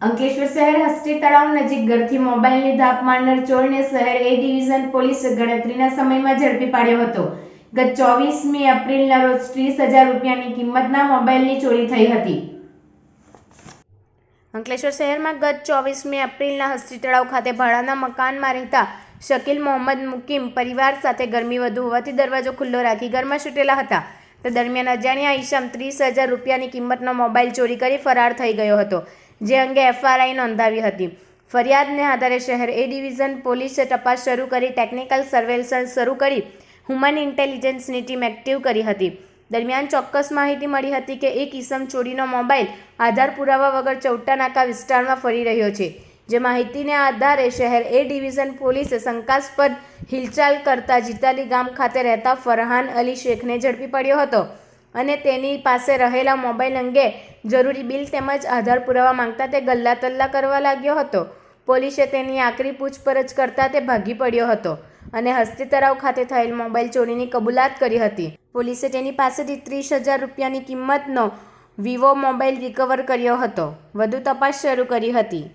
અંકલેશ્વર શહેર હસ્તી તળાવ નજીક ઘરથી મોબાઈલની ધાપ મારનાર ચોરને શહેર એ ડિવિઝન પોલીસ ગણતરીના સમયમાં ઝડપી પાડ્યો હતો. ગત ચોવીસમી એપ્રિલના રોજ ત્રીસ હજાર રૂપિયાની કિંમતના મોબાઈલની ચોરી થઈ હતી. અંકલેશ્વર શહેરમાં ગત ચોવીસમી એપ્રિલના હસ્તી તળાવ ખાતે ભાડાના મકાનમાં રહેતા શકીલ મોહમ્મદ મુકીમ પરિવાર સાથે ગરમી વધુ હોવાથી દરવાજો ખુલ્લો રાખી ઘરમાં છૂટેલા હતા. તે દરમિયાન અજાણ્યા ઈશમ ત્રીસ હજાર રૂપિયાની કિંમતનો મોબાઈલ ચોરી કરી ફરાર થઈ ગયો હતો. જે અંગે એફઆરઆઈ નોંધાવી હતી. ફરિયાદને આધારે શહેર એ ડિવિઝન પોલીસે તપાસ શરૂ કરી ટેકનિકલ સર્વેલન્સ શરૂ કરી હ્યુમન ઇન્ટેલિજન્સની ટીમ એક્ટિવ કરી હતી. દરમિયાન ચોક્કસ માહિતી મળી હતી કે એક ઈસમ ચોરીનો મોબાઈલ આધાર પુરાવા વગર ચૌટા નાકા વિસ્તારમાં ફરી રહ્યો છે. જે માહિતીને આધારે શહેર એ ડિવિઝન પોલીસે શંકાસ્પદ હિલચાલ કરતા જીતાલી ગામ ખાતે રહેતા ફરહાન અલી શેખને ઝડપી પડ્યો હતો. અને તેની પાસે રહેલા મોબાઈલ અંગે જરૂરી બિલ તેમજ આધાર પુરાવા માંગતા તે ગલ્લા તલ્લા કરવા લાગ્યો હતો. પોલીસે તેની આકરી પૂછપરછ કરતા તે ભાગી પડ્યો હતો અને હસ્તી તળાવ ખાતે થયેલ મોબાઈલ ચોરીની કબૂલાત કરી હતી. પોલીસે તેની પાસેથી ત્રીસ હજાર રૂપિયાની કિંમતનો વિવો મોબાઈલ રિકવર કર્યો હતો. વધુ તપાસ શરૂ કરી હતી.